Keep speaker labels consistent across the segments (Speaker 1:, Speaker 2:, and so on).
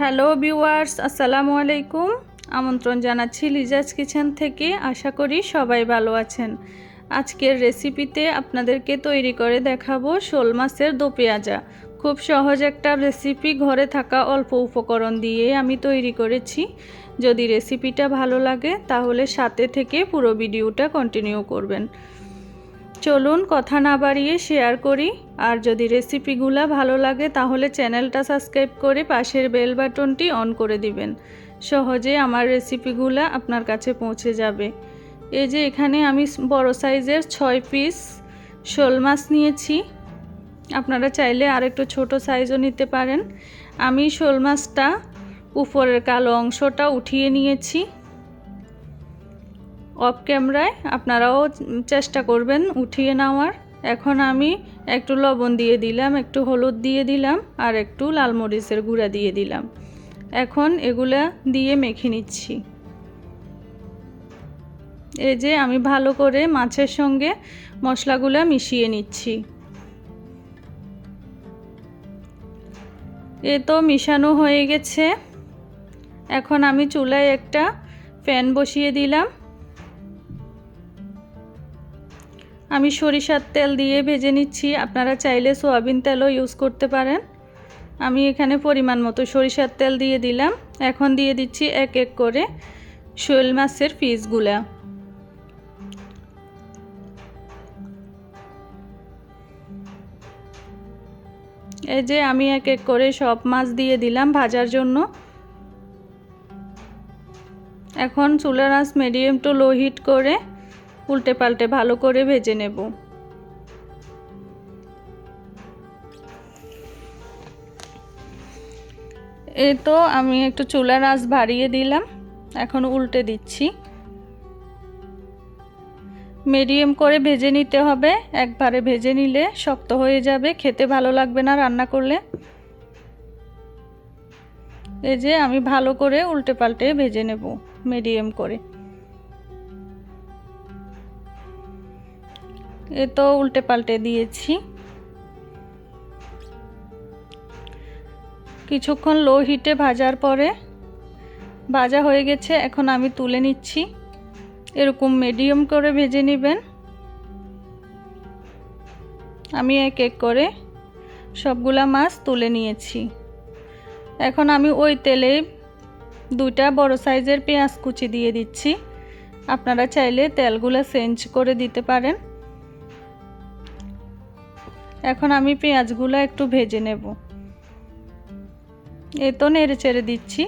Speaker 1: Hello viewers, আসসালামু আলাইকুম। আমন্ত্রণ জানাচ্ছি লিজাজ কিচেন থেকে। আশা করি সবাই ভালো আছেন। আজকের রেসিপিতে আপনাদেরকে তৈরি করে দেখাবো শোল মাছের দো পেঁয়াজা। খুব সহজ একটা রেসিপি, ঘরে থাকা অল্প উপকরণ দিয়ে আমি তৈরি করেছি। যদি রেসিপিটা ভালো লাগে, তাহলে সাথে থেকে পুরো ভিডিওটা কন্টিনিউ করবেন। চলুন কথা না বাড়িয়ে শেয়ার করি। আর যদি রেসিপিগুলো ভালো লাগে, তাহলে চ্যানেলটা সাবস্ক্রাইব করে পাশের বেল বাটনটি অন করে দিবেন। সহজে আমার রেসিপিগুলো আপনার কাছে পৌঁছে যাবে। এই যে এখানে আমি বড় সাইজের ছয় পিস শোল মাছ নিয়েছি। আপনারা চাইলে আর একটু ছোটো সাইজও নিতে পারেন। আমি শোল মাছটা উপরের কালো অংশটা উঠিয়ে নিয়েছি। অফ ক্যামেরায় আপনারাও চেষ্টা করবেন উঠিয়ে নেওয়ার। এখন আমি একটু লবণ দিয়ে দিলাম, একটু হলুদ দিয়ে দিলাম আর একটু লাল মরিচের গুঁড়া দিয়ে দিলাম। এখন এগুলা দিয়ে মেখে নিচ্ছি। এই যে আমি ভালো করে মাছের সঙ্গে মশলাগুলো মিশিয়ে নিচ্ছি। এ তো মিশানো হয়ে গেছে। এখন আমি চুলায় একটা ফ্যান বসিয়ে দিলাম। আমি সরিষার তেল দিয়ে ভেজে নিচ্ছি। আপনারা চাইলে সোয়াবিন তেলও ইউজ করতে পারেন। আমি এখানে পরিমাণ মতো সরিষার তেল দিয়ে দিলাম। এখন দিয়ে দিচ্ছি এক এক করে শোল মাছের পিসগুলা। এই যে আমি এক এক করে সব মাছ দিয়ে দিলাম ভাজার জন্য। এখন চুলার আঁচ মিডিয়াম টু লো হিট করে উল্টে পাল্টে ভালো করে ভেজে নেব। এই তো আমি একটু চুলার আঁচ বাড়িয়ে দিলাম, এখন উল্টে দিচ্ছি। মিডিয়াম করে ভেজে নিতে হবে, একবারে ভেজে নিলে শক্ত হয়ে যাবে, খেতে ভালো লাগবে না রান্না করলে। এই যে আমি ভালো করে উল্টে পাল্টে ভেজে নেব মিডিয়াম করে। এ তো উল্টে পাল্টে দিয়েছি। কিছুক্ষণ লো হিটে ভাজার পরে ভাজা হয়ে গেছে, এখন আমি তুলে নিচ্ছি। এরকম মিডিয়াম করে ভেজে নেবেন। আমি এক এক করে সবগুলা মাছ তুলে নিয়েছি। এখন আমি ওই তেলে দুইটা বড় সাইজের পেঁয়াজ কুচি দিয়ে দিচ্ছি। আপনারা চাইলে তেলগুলো চেঞ্জ করে দিতে পারেন। এখন আমি পেঁয়াজগুলো একটু ভেজে নেব। এ তো নেড়ে চেড়ে দিচ্ছি।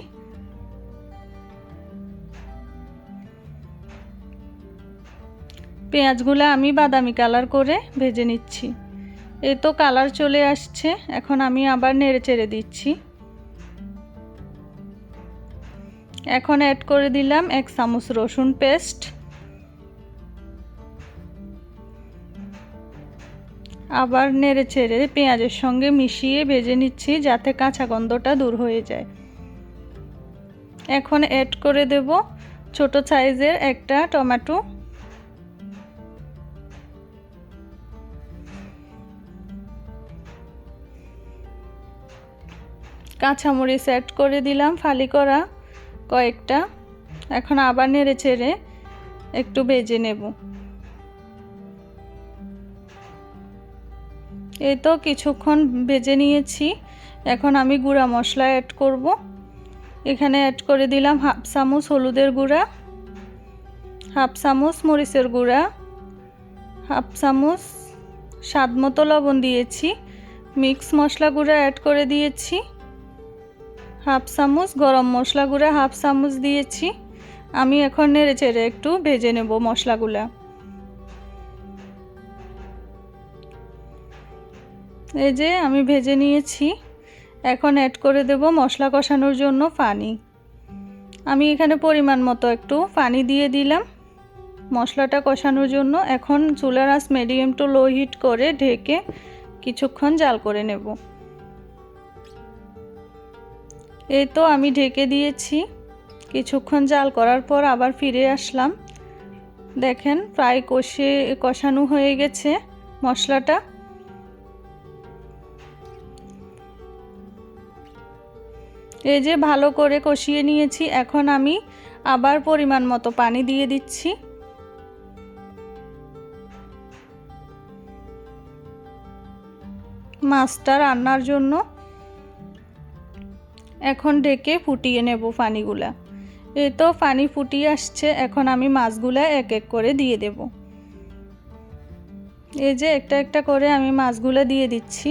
Speaker 1: পেঁয়াজগুলো আমি বাদামি কালার করে ভেজে নিচ্ছি। এ তো কালার চলে আসছে, এখন আমি আবার নেড়ে চেড়ে দিচ্ছি। এখন অ্যাড করে দিলাম এক চামচ রসুন পেস্ট আবার নেড়ে ছেড়ে পেঁয়াজের সঙ্গে মিশিয়ে ভেজে নিচ্ছি যাতে কাঁচা গন্ধটা দূর হয়ে যায়। এখন অ্যাড করে দেব ছোট সাইজের একটা টমেটো। কাঁচামরিচ অ্যাড করে দিলাম, ফালি করা কয়েকটা। এখন আবার নেড়ে ছেড়ে একটু ভেজে নেব। এই তো কিছুক্ষণ ভেজে নিয়েছি। এখন আমি গুঁড়া মশলা অ্যাড করব। এখানে অ্যাড করে দিলাম হাফ চামচ হলুদের গুঁড়া হাফ চামচ মরিচের গুঁড়া হাফ চামচ স্বাদ মতো লবণ দিয়েছি মিক্স মশলা গুঁড়া অ্যাড করে দিয়েছি হাফ চামচ গরম মশলা গুঁড়া হাফ চামচ দিয়েছি। আমি এখন নেড়ে চেড়ে একটু ভেজে নেব মশলাগুলা। এই যে আমি ভেজে নিয়েছি। এখন অ্যাড করে দেব মশলা কষানোর জন্য পানি। আমি এখানে পরিমাণ মতো একটু পানি দিয়ে দিলাম। মশলাটা কষানোর জন্য এখন চুলার আঁচ মিডিয়াম টু লো হিট করে ঢেকে কিছুক্ষণ জাল করে নেব। এই তো আমি ঢেকে দিয়েছি। কিছুক্ষণ জাল করার পর আবার ফিরে আসলাম। দেখেন, প্রায় কষে কষানো হয়ে গেছে মশলাটা। এই যে ভালো করে কষিয়ে নিয়েছি, এখন আমি আবার পরিমাণ মতো পানি দিয়ে দিচ্ছি। মাছটা রান্নার জন্য এখন ডেকে ফুটিয়ে নেব পানিগুলা। এই তো পানি ফুটিয়ে আসছে, এখন আমি মাছগুলা এক এক করে দিয়ে দেব। এই যে একটা একটা করে আমি মাছগুলো দিয়ে দিচ্ছি।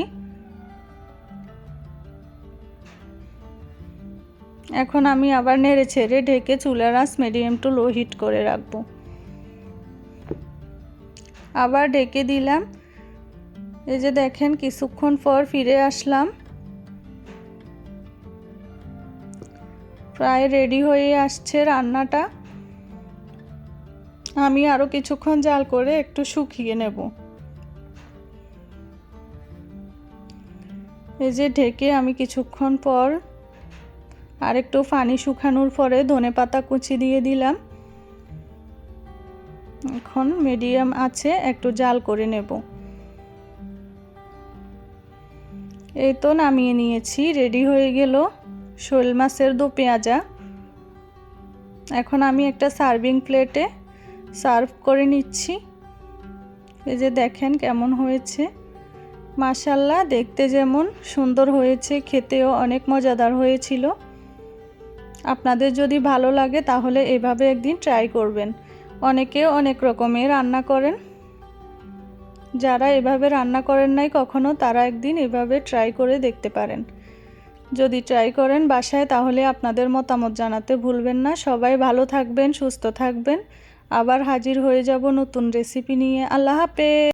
Speaker 1: এখন আমি আবার নেড়ে ছেড়ে ঢেকে চুলার আঁচ মিডিয়াম টু লো হিট করে রাখব। আবার ঢেকে দিলাম। এই যে দেখেন, কিছুক্ষণ পর ফিরে আসলাম। প্রায় রেডি হয়ে আসছে রান্নাটা। আমি আরও কিছুক্ষণ জাল করে একটু শুকিয়ে নেব। এই যে ঢেকে আমি কিছুক্ষণ পর আর একটু পানি শুকানোর পরে ধনে পাতা কুচি দিয়ে দিলাম। এখন মিডিয়াম আছে, একটু জাল করে নেব। এই তো নামিয়ে নিয়েছি, রেডি হয়ে গেল শোল মাছের দু পেঁয়াজা। এখন আমি একটা সার্ভিং প্লেটে সার্ভ করে নিচ্ছি। এই যে দেখেন কেমন হয়েছে। মাশাল্লাহ, দেখতে যেমন সুন্দর হয়েছে, খেতেও অনেক মজাদার হয়েছিল। আপনাদের যদি ভালো লাগে তাহলে এভাবে একদিন ট্রাই করবেন। অনেকে অনেক রকমের রান্না করেন। যারা এভাবে রান্না করেন নাই কখনো, তারা একদিন এভাবে ট্রাই করে দেখতে পারেন। যদি ট্রাই করেন বাসায়, তাহলে আপনাদের মতামত জানাতে ভুলবেন না। সবাই ভালো থাকবেন, সুস্থ থাকবেন। আবার হাজির হয়ে যাব নতুন রেসিপি নিয়ে। আল্লাহ হাফেজ!